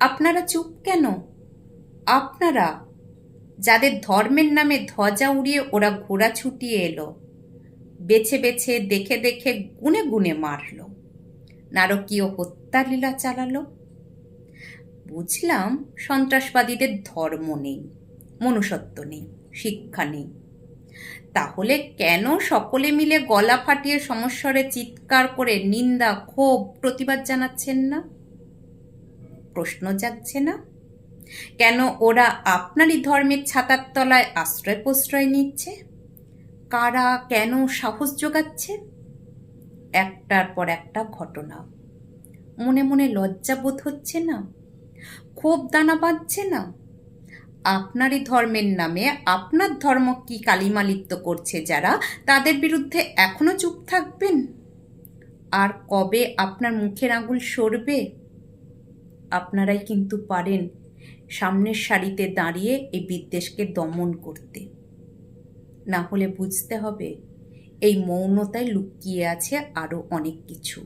আপনারা চুপ কেন? আপনারা, যাদের ধর্মের নামে ধ্বজা উড়িয়ে ওরা ঘোড়া ছুটিয়ে এলো, বেছে বেছে দেখে দেখে গুনে গুনে মারল, নারকীয় হত্যালীলা চালালো। বুঝলাম সন্ত্রাসবাদীদের ধর্ম নেই, মনুষ্যত্ব নেই, শিক্ষা নেই। তাহলে কেন সকলে মিলে গলা ফাটিয়ে সমস্বরে চিৎকার করে নিন্দা, ক্ষোভ, প্রতিবাদ জানাচ্ছেন না? প্রশ্ন জাগছে না? কেন ওরা আপনারই ধর্মের ছাতার তলায় আশ্রয় প্রশ্রয় নিচ্ছে? কারা কেন সাহস যোগাচ্ছে? একটার পর একটা ঘটনা। মনে মনে লজ্জা বোধ হচ্ছে না? ক্ষোভ দানা বাঁধছে না? আপনারই ধর্মের নামে আপনার ধর্ম কি কালিমালিপ্ত করছে যারা তাদের বিরুদ্ধে এখনও চুপ থাকবেন? আর কবে আপনার মুখের আঙুল সরবে? আপনারাই কিন্তু পারেন সামনের সারিতে দাঁড়িয়ে এই বিদ্বেষকে দমন করতে। না হলে বুঝতে হবে এই মৌনতায় লুকিয়ে আছে আরও অনেক কিছু।